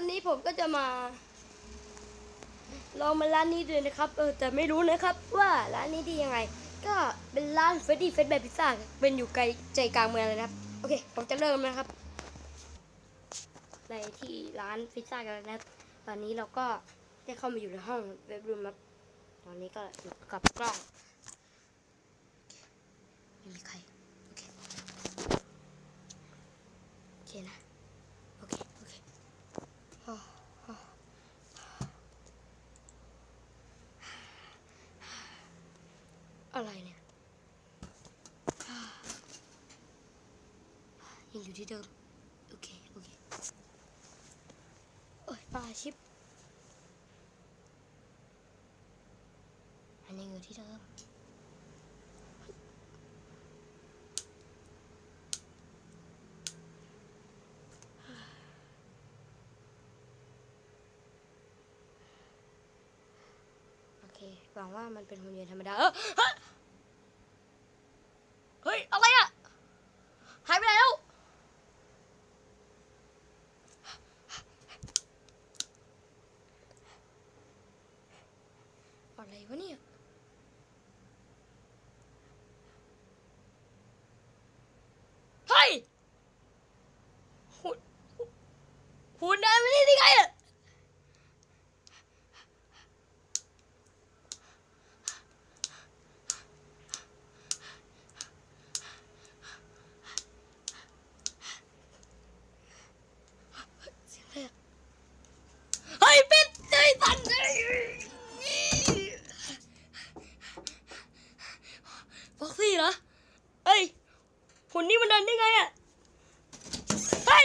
วันนี้ผมก็จะมา ลองมาร้านนี้ดูนะครับเออแต่ไม่รู้นะครับว่าร้านนี้ดียังไง ก็เป็นร้านเฟรดดี้เฟรดแบบพิซซ่าเป็นอยู่ไกลใจกลางเมืองเลยนะครับ โอเค ผมจะเริ่มนะครับ ในที่ร้านพิซซ่ากันแล้วนะครับตอนนี้เราก็ได้เข้ามาอยู่ในห้องเว็บรูมครับตอนนี้ก็อยู่กับกล้อง ไม่มีใคร โอเค โอเคนะ โอเค โอเคอ้ออ้อ อะไรเนี่ยยังอยู่ที่เดิม โอเค โอเค โอ้ยปลาชิปอันนี้อยู่ที่เดิมโอเคหวังว่ามันเป็นหุ่นยนต์ธรรมดาเออ पढ़ाई बनी है เอ้ยหุ่นนี่มันเดินได้ไงอะเฮ้ย